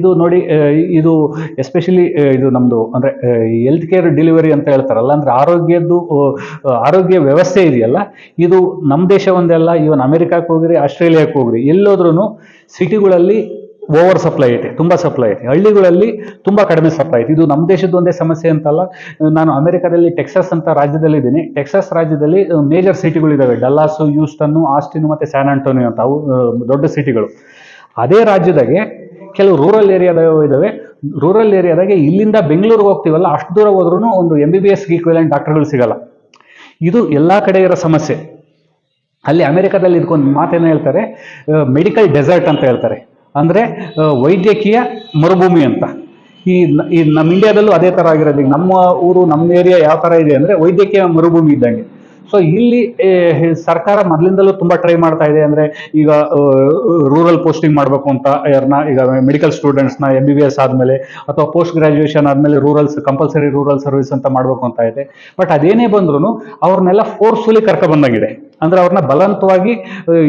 ಇದು ನೋಡಿ ಇದು ಎಸ್ಪೆಷಲಿ ಇದು ನಮ್ಮದು ಅಂದರೆ ಹೆಲ್ತ್ ಕೇರ್ ಡೆಲಿವರಿ ಅಂತ ಹೇಳ್ತಾರಲ್ಲ, ಅಂದರೆ ಆರೋಗ್ಯದ್ದು ಆರೋಗ್ಯ ವ್ಯವಸ್ಥೆ ಇದೆಯಲ್ಲ, ಇದು ನಮ್ಮ ದೇಶ ಒಂದೆಲ್ಲ ಇವನ್ ಅಮೆರಿಕಕ್ಕೆ ಹೋಗ್ರಿ ಆಸ್ಟ್ರೇಲಿಯಾಕ್ಕೆ ಹೋಗ್ರಿ ಎಲ್ಲೋದ್ರೂ ಸಿಟಿಗಳಲ್ಲಿ ಓವರ್ ಸಪ್ಲೈ ಐತೆ, ತುಂಬ ಸಪ್ಲೈ ಐತೆ, ಹಳ್ಳಿಗಳಲ್ಲಿ ತುಂಬ ಕಡಿಮೆ ಸಪ್ಲೈ ಐತೆ. ಇದು ನಮ್ಮ ದೇಶದ ಒಂದೇ ಸಮಸ್ಯೆ ಅಂತಲ್ಲ, ನಾನು ಅಮೆರಿಕಾದಲ್ಲಿ, ಟೆಕ್ಸಸ್ ಅಂತ ರಾಜ್ಯದಲ್ಲಿ ಇದ್ದೀನಿ, ಟೆಕ್ಸಸ್ ರಾಜ್ಯದಲ್ಲಿ ಮೇಜರ್ ಸಿಟಿಗಳಿದ್ದಾವೆ ಡಲ್ಲಾಸು ಯೂಸ್ಟನ್ನು ಆಸ್ಟಿನ್ ಮತ್ತು ಸ್ಯಾನ್ ಆಂಟೋನಿಯೋ ಅಂತ, ಅವು ದೊಡ್ಡ ಸಿಟಿಗಳು ಅದೇ ರಾಜ್ಯದಾಗೆ ಕೆಲವು ರೂರಲ್ ಏರಿಯಾದಾಗ ಇದ್ದಾವೆ ರೂರಲ್ ಏರಿಯಾದಾಗೆ ಇಲ್ಲಿಂದ ಬೆಂಗಳೂರಿಗೆ ಹೋಗ್ತೀವಲ್ಲ, ಅಷ್ಟು ದೂರ ಹೋದ್ರೂ ಒಂದು M B B S equivalent ಡಾಕ್ಟರ್ಗಳು ಸಿಗಲ್ಲ. ಇದು ಎಲ್ಲ ಕಡೆ ಇರೋ ಸಮಸ್ಯೆ. ಅಲ್ಲಿ ಅಮೆರಿಕದಲ್ಲಿ ಇದಕ್ಕೊಂದು ಮಾತೇನು ಹೇಳ್ತಾರೆ ಮೆಡಿಕಲ್ ಡೆಸರ್ಟ್ ಅಂತ ಹೇಳ್ತಾರೆ. ಅಂದರೆ ವೈದ್ಯಕೀಯ ಮರುಭೂಮಿ ಅಂತ. ಈ ಈ ನಮ್ಮ ಇಂಡಿಯಾದಲ್ಲೂ ಅದೇ ಥರ ಆಗಿರೋದು. ನಮ್ಮ ಊರು, ನಮ್ಮ ಏರಿಯಾ ಯಾವ ಥರ ಇದೆ ಅಂದರೆ ವೈದ್ಯಕೀಯ ಮರುಭೂಮಿ ಇದ್ದಂಗೆ. ಸೊ ಇಲ್ಲಿ ಸರ್ಕಾರ ಮೊದಲಿಂದಲೂ ತುಂಬಾ ಟ್ರೈ ಮಾಡ್ತಾ ಇದೆ ಅಂದ್ರೆ ಈಗ ರೂರಲ್ ಪೋಸ್ಟಿಂಗ್ ಮಾಡಬೇಕು ಅಂತ ಯಾರನ್ನ ಈಗ ಮೆಡಿಕಲ್ ಸ್ಟೂಡೆಂಟ್ಸ್ನ ಎಂ ಬಿ ಬಿ ಎಸ್ ಆದ್ಮೇಲೆ ಅಥವಾ ಪೋಸ್ಟ್ ಗ್ರಾಜುಯೇಷನ್ ಆದಮೇಲೆ ರೂರಲ್ಸ್ ಕಂಪಲ್ಸರಿ ರೂರಲ್ ಸರ್ವಿಸ್ ಅಂತ ಮಾಡಬೇಕು ಅಂತ ಇದೆ. ಬಟ್ ಅದೇನೇ ಬಂದ್ರೂ ಅವ್ರನ್ನೆಲ್ಲ ಫೋರ್ಸ್ಫುಲಿ ಕರ್ಕೊಬಂದಾಗಿದೆ ಅಂದ್ರೆ ಅವ್ರನ್ನ ಬಲವಂತವಾಗಿ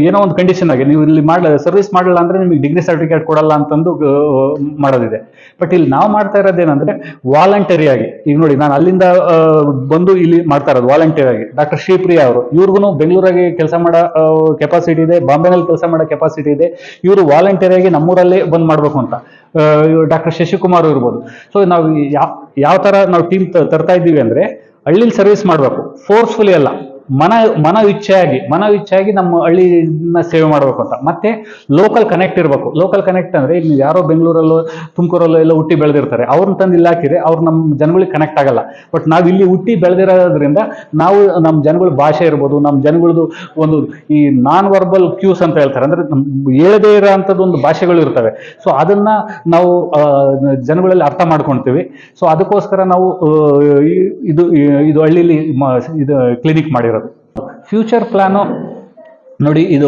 ಏನೋ ಒಂದು ಕಂಡೀಷನ್ ಆಗಿ, ನೀವು ಇಲ್ಲಿ ಮಾಡ ಸರ್ವಿಸ್ ಮಾಡಲ್ಲ ಅಂದ್ರೆ ನಿಮಗೆ ಡಿಗ್ರಿ ಸರ್ಟಿಫಿಕೇಟ್ ಕೊಡಲ್ಲ ಅಂತಂದು ಮಾಡೋದಿದೆ. ಬಟ್ ಇಲ್ಲಿ ನಾವು ಮಾಡ್ತಾ ಇರೋದೇನಂದ್ರೆ ವಾಲಂಟರಿ ಆಗಿ. ಈಗ ನೋಡಿ, ನಾನು ಅಲ್ಲಿಂದ ಬಂದು ಇಲ್ಲಿ ಮಾಡ್ತಾ ಇರೋದು ವಾಲಂಟಿಯರ್ ಆಗಿ. ಡಾಕ್ಟರ್ ಶ್ರೀಪ್ರಿಯಾ ಅವರು ಇವ್ರಿಗೂ ಬೆಂಗಳೂರಾಗಿ ಕೆಲಸ ಮಾಡೋ ಕೆಪಾಸಿಟಿ ಇದೆ, ಬಾಂಬೆನಲ್ಲಿ ಕೆಲಸ ಮಾಡೋ ಕೆಪಾಸಿಟಿ ಇದೆ. ಇವರು ವಾಲಂಟಿಯರ್ ಆಗಿ ನಮ್ಮೂರಲ್ಲೇ ಬಂದು ಮಾಡಬೇಕು ಅಂತ. ಡಾಕ್ಟರ್ ಶಶಿಕುಮಾರ್ ಇರ್ಬೋದು. ಸೊ ನಾವು ಯಾವ ಯಾವ ಥರ ನಾವು ಟೀಮ್ ತರ್ತಾ ಇದ್ದೀವಿ ಅಂದ್ರೆ ಹಳ್ಳಿಲಿ ಸರ್ವಿಸ್ ಮಾಡಬೇಕು. ಫೋರ್ಸ್ಫುಲಿ ಅಲ್ಲ. ಮನ ಮನ ಇಚ್ಛೆಯಾಗಿ ಮನ ಇಚ್ಛೆಯಾಗಿ ನಮ್ಮ ಹಳ್ಳಿನ ಸೇವೆ ಮಾಡಬೇಕು ಅಂತ. ಮತ್ತೆ ಲೋಕಲ್ ಕನೆಕ್ಟ್ ಇರಬೇಕು. ಲೋಕಲ್ ಕನೆಕ್ಟ್ ಅಂದ್ರೆ ಈಗ ಯಾರೋ ಬೆಂಗಳೂರಲ್ಲೋ, ತುಮಕೂರಲ್ಲೋ ಎಲ್ಲ ಹುಟ್ಟಿ ಬೆಳೆದಿರ್ತಾರೆ. ಅವ್ರನ್ನ ತಂದು ಇಲ್ಲಿ ಹಾಕಿದ್ರೆ ಅವ್ರು ನಮ್ಮ ಜನಗಳಿಗೆ ಕನೆಕ್ಟ್ ಆಗಲ್ಲ. ಬಟ್ ನಾವು ಇಲ್ಲಿ ಹುಟ್ಟಿ ಬೆಳೆದಿರೋದ್ರಿಂದ ನಾವು ನಮ್ಮ ಜನಗಳ ಭಾಷೆ ಇರ್ಬೋದು, ನಮ್ಮ ಜನಗಳದ್ದು ಒಂದು ಈ ನಾನ್ ವರ್ಬಲ್ ಕ್ಯೂಸ್ ಅಂತ ಹೇಳ್ತಾರೆ. ಅಂದ್ರೆ ಹೇಳದೇ ಇರೋ ಒಂದು ಭಾಷೆಗಳು ಇರ್ತವೆ. ಸೊ ಅದನ್ನ ನಾವು ಜನಗಳಲ್ಲಿ ಅರ್ಥ ಮಾಡ್ಕೊಳ್ತೀವಿ ಸೊ ಅದಕ್ಕೋಸ್ಕರ ನಾವು ಇದು ಇದು ಹಳ್ಳಿಲಿ ಇದು ಕ್ಲಿನಿಕ್ ಮಾಡಿರೋದು. Future plan? ನೋಡಿ, ಇದು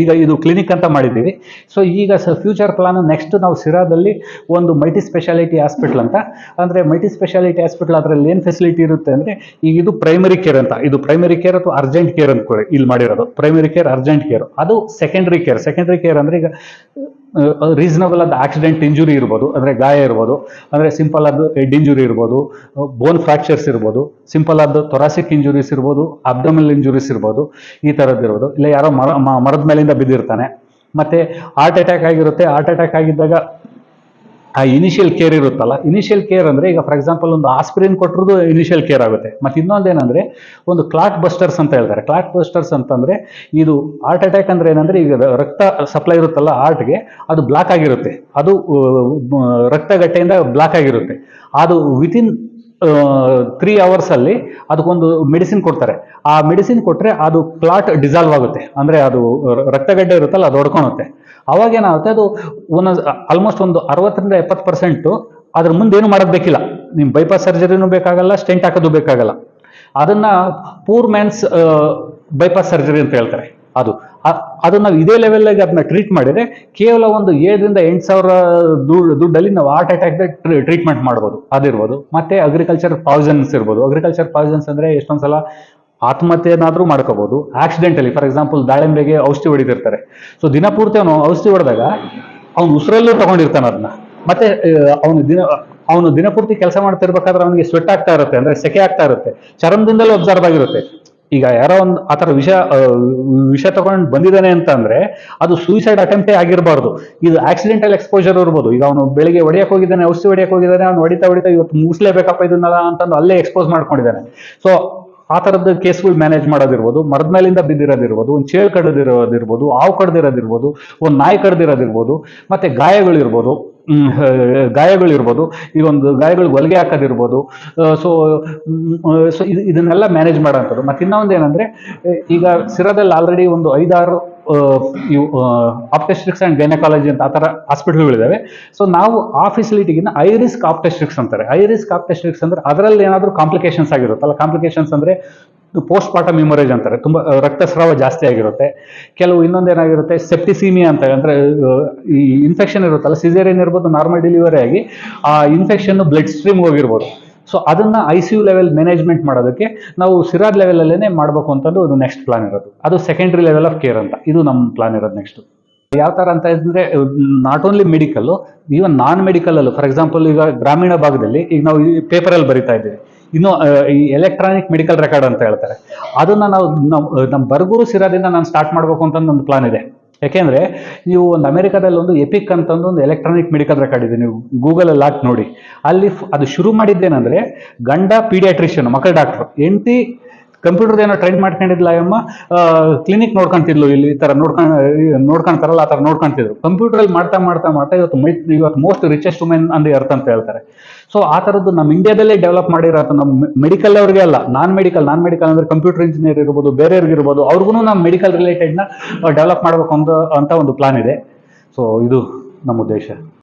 ಈಗ ಇದು ಕ್ಲಿನಿಕ್ ಅಂತ ಮಾಡಿದ್ದೀವಿ. ಸೊ ಈಗ ಸ, ಫ್ಯೂಚರ್ ಪ್ಲಾನು ನೆಕ್ಸ್ಟ್ ನಾವು ಸಿರಾದಲ್ಲಿ ಒಂದು ಮಲ್ಟಿ ಸ್ಪೆಷಾಲಿಟಿ ಹಾಸ್ಪಿಟ್ಲ್ ಅಂತ. ಅಂದರೆ ಮಲ್ಟಿ ಸ್ಪೆಷಾಲಿಟಿ ಹಾಸ್ಪಿಟ್ಲ್ ಅದರಲ್ಲಿ ಏನು ಫೆಸಿಲಿಟಿ ಇರುತ್ತೆ ಅಂದರೆ, ಈಗ ಇದು ಪ್ರೈಮರಿ ಕೇರ್ ಅಂತ. ಇದು ಪ್ರೈಮರಿ ಕೇರ್ ಅಥವಾ ಅರ್ಜೆಂಟ್ ಕೇರ್ ಅಂತ ಕೊಡಿ ಇಲ್ಲಿ ಮಾಡಿರೋದು. ಪ್ರೈಮರಿ ಕೇರ್ ಅರ್ಜೆಂಟ್ ಕೇರ್ ಅದು ಸೆಕೆಂಡ್ರಿ ಕೇರ್ ಸೆಕೆಂಡ್ರಿ ಕೇರ್ ಅಂದರೆ ಈಗ ರೀಸನಬಲ್ ಆದ ಆಕ್ಸಿಡೆಂಟ್ ಇಂಜುರಿ ಇರ್ಬೋದು, ಅಂದರೆ ಗಾಯ ಇರ್ಬೋದು, ಅಂದರೆ ಸಿಂಪಲ್ ಆದ ಹೆಡ್ ಇಂಜುರಿ ಇರ್ಬೋದು ಬೋನ್ ಫ್ರಾಕ್ಚರ್ಸ್ ಇರ್ಬೋದು ಸಿಂಪಲ್ ಆದ ಥೊರಾಸಿಕ್ ಇಂಜುರೀಸ್ ಇರ್ಬೋದು ಅಬ್ಡಮಲ್ ಇಂಜುರೀಸ್ ಇರ್ಬೋದು, ಈ ಥರದ್ದು ಇರ್ಬೋದು. ಇಲ್ಲ ಯಾರೋ ಮರ ಮರದ ಮೇಲಿಂದ ಬಿದ್ದಿರ್ತಾನೆ. ಮತ್ತೆ ಹಾರ್ಟ್ ಅಟ್ಯಾಕ್ ಆಗಿರುತ್ತೆ ಹಾರ್ಟ್ ಅಟ್ಯಾಕ್ ಆಗಿದ್ದಾಗ ಆ ಇನಿಷಿಯಲ್ ಕೇರ್ ಇರುತ್ತಲ್ಲ ಇನಿಷಿಯಲ್ ಕೇರ್ ಅಂದರೆ ಈಗ ಫಾರ್ ಎಕ್ಸಾಂಪಲ್ ಒಂದು ಆಸ್ಪಿರಿನ್ ಕೊಟ್ಟರು ಇನಿಷಿಯಲ್ ಕೇರ್ ಆಗುತ್ತೆ. ಮತ್ತು ಇನ್ನೊಂದು ಏನಂದರೆ ಒಂದು ಕ್ಲಾಟ್ ಬಸ್ಟರ್ಸ್ ಅಂತ ಹೇಳ್ತಾರೆ. ಕ್ಲಾಟ್ ಬಸ್ಟರ್ಸ್ ಅಂತಂದರೆ ಇದು ಹಾರ್ಟ್ ಅಟ್ಯಾಕ್ ಅಂದರೆ ಏನಂದರೆ ಈಗ ರಕ್ತ ಸಪ್ಲೈ ಇರುತ್ತಲ್ಲ ಹಾರ್ಟ್ಗೆ ಅದು ಬ್ಲಾಕ್ ಆಗಿರುತ್ತೆ. ಅದು ರಕ್ತಗಟ್ಟೆಯಿಂದ ಬ್ಲಾಕ್ ಆಗಿರುತ್ತೆ. ಅದು ವಿತಿನ್ ತ್ರೀ ಅವರ್ಸ್ ಅಲ್ಲಿ ಅದಕ್ಕೊಂದು ಮೆಡಿಸಿನ್ ಕೊಡ್ತಾರೆ. ಆ ಮೆಡಿಸಿನ್ ಕೊಟ್ಟರೆ ಅದು ಕ್ಲಾಟ್ ಡಿಸಾಲ್ವ್ ಆಗುತ್ತೆ. ಅಂದರೆ ಅದು ರಕ್ತಗಡ್ಡೆ ಇರುತ್ತಲ್ಲ ಅದು ಹೊಡ್ಕೊಳುತ್ತೆ. ಅವಾಗ ಏನಾಗುತ್ತೆ, ಅದು ಒಂದೊಂದು ಆಲ್ಮೋಸ್ಟ್ ಒಂದು ಅರವತ್ತರಿಂದ ಎಪ್ಪತ್ತು ಪರ್ಸೆಂಟು ಅದ್ರ ಮುಂದೆ ಏನು ಮಾಡೋದು ಬೇಕಿಲ್ಲ. ನಿಮ್ಮ ಬೈಪಾಸ್ ಸರ್ಜರಿನೂ ಬೇಕಾಗಲ್ಲ ಸ್ಟೆಂಟ್ ಹಾಕೋದು ಬೇಕಾಗಲ್ಲ. ಅದನ್ನು ಪೂರ್ ಮ್ಯಾನ್ಸ್ ಬೈಪಾಸ್ ಸರ್ಜರಿ ಅಂತ ಹೇಳ್ತಾರೆ. ಅದು. ಅದು ನಾವು ಇದೇ ಲೆವೆಲ್ಗೆ ಅದನ್ನ ಟ್ರೀಟ್ ಮಾಡಿದ್ರೆ ಕೇವಲ ಒಂದು ಏಳರಿಂದ ಎಂಟು ಸಾವಿರ ದುಡ್ಡು, ದುಡ್ಡಲ್ಲಿ ನಾವು ಹಾರ್ಟ್ ಅಟ್ಯಾಕ್ ಟ್ರೀಟ್ಮೆಂಟ್ ಮಾಡ್ಬೋದು. ಅದಿರ್ಬೋದು. ಮತ್ತೆ ಅಗ್ರಿಕಲ್ಚರ್ ಪಾಯ್ಸನ್ಸ್ ಇರ್ಬೋದು. ಅಗ್ರಿಕಲ್ಚರ್ ಪಾಯ್ಸನ್ಸ್ ಅಂದ್ರೆ ಎಷ್ಟೊಂದ್ಸಲ ಆತ್ಮಹತ್ಯೆನಾದ್ರೂ ಮಾಡ್ಕೋಬಹುದು ಆಕ್ಸಿಡೆಂಟಲಿ ಫಾರ್ ಎಕ್ಸಾಂಪಲ್ ದಾಳಿಂಬೆಗೆ ಔಷಧಿ ಹೊಡಿತಿರ್ತಾರೆ ಸೊ ದಿನಪೂರ್ತಿ ಅವನು ಔಷಧಿ ಹೊಡೆದಾಗ ಅವ್ನು ಉಸಿರಲ್ಲೂ ತಗೊಂಡಿರ್ತಾನೆ ಅದನ್ನ. ಮತ್ತೆ ಅವನು ದಿನ, ಅವನು ದಿನಪೂರ್ತಿ ಕೆಲಸ ಮಾಡ್ತಿರ್ಬೇಕಾದ್ರೆ ಅವನಿಗೆ ಸ್ವೆಟ್ ಆಗ್ತಾ ಇರುತ್ತೆ. ಅಂದ್ರೆ ಸೆಕೆ ಆಗ್ತಾ ಇರುತ್ತೆ. ಚರ್ಮದಿಂದಲೂ ಅಬ್ಸರ್ವ್ ಆಗಿರುತ್ತೆ. ಈಗ ಯಾರೋ ಒಂದು ಆ ಥರ ವಿಷ ವಿಷಯ ವಿಷ ತಗೊಂಡು ಬಂದಿದ್ದಾನೆ ಅಂತ ಅಂದ್ರೆ ಅದು ಸೂಸೈಡ್ ಅಟೆಂಪ್ಟೇ ಆಗಿರಬಾರ್ದು. ಇದು ಆಕ್ಸಿಡೆಂಟಲ್ ಎಕ್ಸ್ಪೋಜರ್ ಇರ್ಬೋದು. ಈಗ ಅವನು ಬೆಳಿಗ್ಗೆ ಹೊಡೆಯಕ್ಕೆ ಹೋಗಿದ್ದಾನೆ, ಔಷಧಿ ಹೊಡೆಯಕ್ಕೆ ಹೋಗಿದ್ದಾನೆ, ಅವ್ನು ಹೊಡಿತಾ ಹೊಡಿತಾ ಇವತ್ತು ಮುಗಿಸ್ಲೇಬೇಕಪ್ಪ ಇದನ್ನೆಲ್ಲ ಅಂತಂದು ಅಲ್ಲೇ ಎಕ್ಸ್ಪೋಸ್ ಮಾಡ್ಕೊಂಡಿದ್ದಾನೆ. ಸೊ ಆ ಥರದ್ದು ಕೇಸ್ಗಳು ಮ್ಯಾನೇಜ್ ಮಾಡೋದಿರ್ಬೋದು. ಮರದ ಮೇಲಿಂದ ಬಿದ್ದಿರೋದಿರ್ಬೋದು. ಒಂದು ಚೇಳು ಕಡ್ದಿರೋದಿರ್ಬೋದು. ಹಾವು ಕಡ್ದಿರೋದಿರ್ಬೋದು. ಒಂದು ನಾಯಿ ಕಡ್ದಿರೋದಿರ್ಬೋದು. ಮತ್ತೆ ಗಾಯಗಳಿರ್ಬೋದು. ಗಾಯಗಳಿರ್ಬೋದು ಈಗ ಒಂದು ಗಾಯಗಳು ಹೊಲಿಗೆ ಹಾಕೋದಿರ್ಬೋದು ಸೊ ಸೊ ಇದು, ಇದನ್ನೆಲ್ಲ ಮ್ಯಾನೇಜ್ ಮಾಡೋಂಥದ್ದು ಮತ್ತು ಇನ್ನೊಂದು ಏನಂದರೆ ಈಗ ಸಿರದಲ್ಲಿ ಆಲ್ರೆಡಿ ಒಂದು ಐದಾರು ಇವು ಆಪ್ಟೆಸ್ಟ್ರಿಕ್ಸ್ ಆ್ಯಂಡ್ ಗೈನಕಾಲಜಿ ಅಂತ ಆ ಥರ ಹಾಸ್ಪಿಟಲ್ಗಳಿದ್ದಾವೆ ಸೊ ನಾವು ಆ ಫೆಸಿಲಿಟಿಗಿನ್ನ ಐ ರಿಸ್ಕ್ ಆಪ್ಟೆಸ್ಟ್ರಿಕ್ಸ್ ಅಂತಾರೆ. ಐ ರಿಸ್ಕ್ ಆಪ್ಟೆಸ್ಟ್ರಿಕ್ಸ್ ಅಂದ್ರೆ ಅದರಲ್ಲಿ ಏನಾದರೂ ಕಾಂಪ್ಲಿಕೇಶನ್ಸ್ ಆಗಿರುತ್ತಲ್ಲ? ಕಾಂಪ್ಲಿಕೇಶನ್ಸ್ ಅಂದ್ರೆ ಪೋಸ್ಟ್ ಪಾರ್ಟಮ್ ಮೆಮೊರೇಜ್ ಅಂತಾರೆ. ತುಂಬ ರಕ್ತಸ್ರಾವ ಜಾಸ್ತಿ ಆಗಿರುತ್ತೆ. ಕೆಲವು ಇನ್ನೊಂದೇನಾಗಿರುತ್ತೆ ಸೆಪ್ಟಿಸೀಮಿಯಾ ಅಂತ ಅಂದರೆ ಈ ಇನ್ಫೆಕ್ಷನ್ ಇರುತ್ತಲ್ಲ ಸಿಜೇರಿಯನ್ ಇರ್ಬೋದು ನಾರ್ಮಲ್ ಡೆಲಿವರಿ ಆಗಿ, ಆ ಇನ್ಫೆಕ್ಷನ್ ಬ್ಲಡ್ ಸ್ಟ್ರೀಮ್ ಹೋಗಿರ್ಬೋದು. ಸೊ ಅದನ್ನ I C U level management ಮಾಡೋದಕ್ಕೆ ನಾವು ಸಿರಾದ್ ಲೆವೆಲಲ್ಲೇ ಮಾಡಬೇಕು ಅಂತಂದು ಅದು ನೆಕ್ಸ್ಟ್ ಪ್ಲಾನ್ ಇರೋದು. ಅದು ಸೆಕೆಂಡ್ರಿ ಲೆವೆಲ್ ಆಫ್ ಕೇರ್ ಅಂತ. ಇದು ನಮ್ಮ ಪ್ಲಾನ್ ಇರೋದು ನೆಕ್ಸ್ಟ್ ಯಾವ ಥರ ಅಂತ ಇದ್ರೆ not only medical even non ಮೆಡಿಕಲಲ್ಲೂ ಫಾರ್ ಎಕ್ಸಾಂಪಲ್ ಈಗ ಗ್ರಾಮೀಣ ಭಾಗದಲ್ಲಿ, ಈಗ ನಾವು ಈ ಪೇಪರಲ್ಲಿ ಬರಿತಾ ಇದ್ದೀವಿ. ಇನ್ನು ಈ ಎಲೆಕ್ಟ್ರಾನಿಕ್ ಮೆಡಿಕಲ್ ರೆಕಾರ್ಡ್ ಅಂತ ಹೇಳ್ತಾರೆ. ಅದನ್ನ ನಾವು ನಮ್ಮ ಬರಗೂರು ಸಿರಾದಿಂದ ನಾನು ಸ್ಟಾರ್ಟ್ ಮಾಡಬೇಕು ಅಂತ ಒಂದು ಪ್ಲಾನ್ ಇದೆ. ಯಾಕೆಂದ್ರೆ, ನೀವು ಒಂದು ಅಮೆರಿಕಾದಲ್ಲಿ ಒಂದು ಎಪಿಕ್ ಅಂತಂದು ಒಂದು ಎಲೆಕ್ಟ್ರಾನಿಕ್ ಮೆಡಿಕಲ್ ರೆಕಾರ್ಡ್ ಇದೆ. ನೀವು ಗೂಗಲಲ್ಲಿ ಹಾಕಿ ನೋಡಿ. ಅಲ್ಲಿ ಅದು ಶುರು ಮಾಡಿದ್ದೇನೆಂದ್ರೆ ಗಂಡ ಪೀಡಿಯಾಟ್ರಿಷಿಯನ್ ಮಕ್ಕಳ ಡಾಕ್ಟ್ರು ಹೆಂಡತಿ ಕಂಪ್ಯೂಟರ್ ಏನೋ ಟ್ರೈನ್ ಮಾಡ್ಕೊಂಡಿದ್ಲ ಅಮ್ಮ ಕ್ಲಿನಿಕ್ ನೋಡ್ಕೊಂತಿದ್ಲು ಇಲ್ಲಿ ಈ ತರ ನೋಡ್ಕೊಂಡ್ ನೋಡ್ಕೊಂತಾರಲ್ಲ ಆ ತರ ನೋಡ್ಕೊಂತಿದ್ರು. ಕಂಪ್ಯೂಟರ್ ಅಲ್ಲಿ ಮಾಡ್ತಾ ಮಾಡ್ತಾ ಮಾಡ್ತಾ ಇವತ್ತು ಮೈ- ಇವತ್ತು ಮೋಸ್ಟ್ ರಿಚೆಸ್ಟ್ ವುಮೆನ್ ಅಂದ್ರೆ ಅರ್ಥ ಅಂತ ಹೇಳ್ತಾರೆ. ಸೊ ಆ ಥರದ್ದು ನಮ್ಮ ಇಂಡಿಯಾದಲ್ಲೇ ಡೆವಲಪ್ ಮಾಡಿರೋ ನಮ್ಮ ಮೆಡಿಕಲ್ ಅವ್ರಿಗೆ ಅಲ್ಲ, ನಾನ್ ಮೆಡಿಕಲ್ ನಾನ್ ಮೆಡಿಕಲ್ ಅಂದ್ರೆ ಕಂಪ್ಯೂಟರ್ ಇಂಜಿನಿಯರ್ ಇರ್ಬೋದು, ಬೇರೆಯವ್ರಿಗೆ ಇರ್ಬೋದು ಅವ್ರಿಗೂ ನಮ್ಮ ಮೆಡಿಕಲ್ ರಿಲೇಟೆಡ್ನ ಡೆವಲಪ್ ಮಾಡಬೇಕು ಅಂತ ಅಂತ ಒಂದು ಪ್ಲಾನ್ ಇದೆ. ಸೊ ಇದು ನಮ್ಮ ಉದ್ದೇಶ.